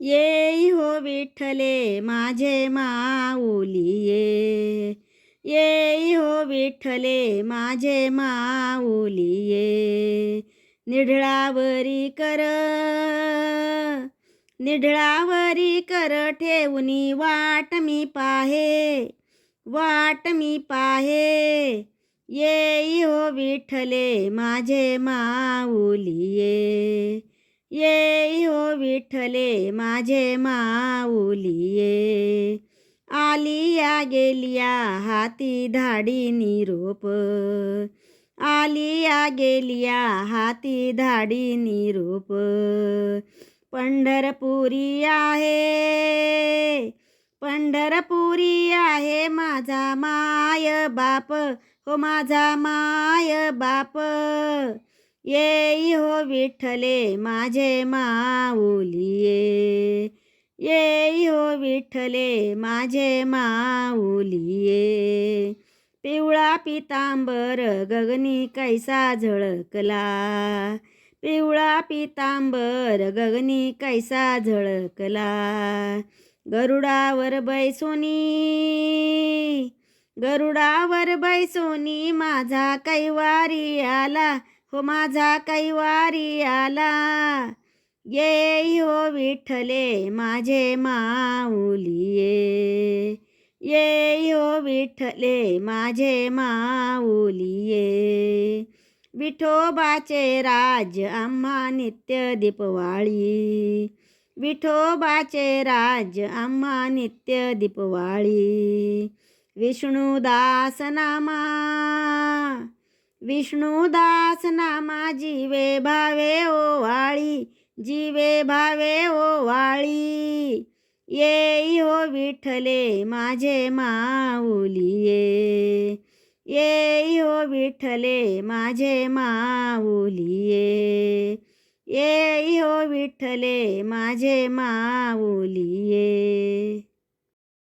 येई हो विठ्ठले माझे माऊली ये. येई हो विठ्ठले माझे माऊली ये. निढळावरी कर निढळावरी कर ठेवनी वाट मी पाहे वाट मी पाहे. येई हो विठ्ठले माझे माऊली ये हो विठ्ठले माझे माऊली ये. आलिया गेलिया हाती धाडी निरोप. आलिया गेलिया हाती धाडी निरोप. पंढरपुरी आहे पंढरपुरी आहे माझा माय बाप. हो माझा माय बाप. येई हो विठ्ठले माझे माऊलिये. येई हो विठ्ठले माझे माऊलिये. पिवळा पितांबर गगनी कैसा झळकला. पिवळा पितांबर गगनी कैसा झळकला. गरुडावर बैसोनी गरुडावर बैसोनी माझा कैवारी आला. हो माझा कैवारी आला. ये हो विठ्ठले माझे माऊलिये. ये हो विठ्ठले माझे माऊलिये. विठोबाचे राज आम्हा नित्य दीपवाळी. विठोबाचे राज आम्हा नित्य दीपवाळी. विष्णुदास नामा विष्णुदास नामा जीवे भावे ओवाळी जीवे भावे ओवाळी येई हो विठ्ठले माझे माऊलिये. येई हो विठ्ठले माझे माऊलिये. ये येई हो विठ्ठले माझे माऊलिये.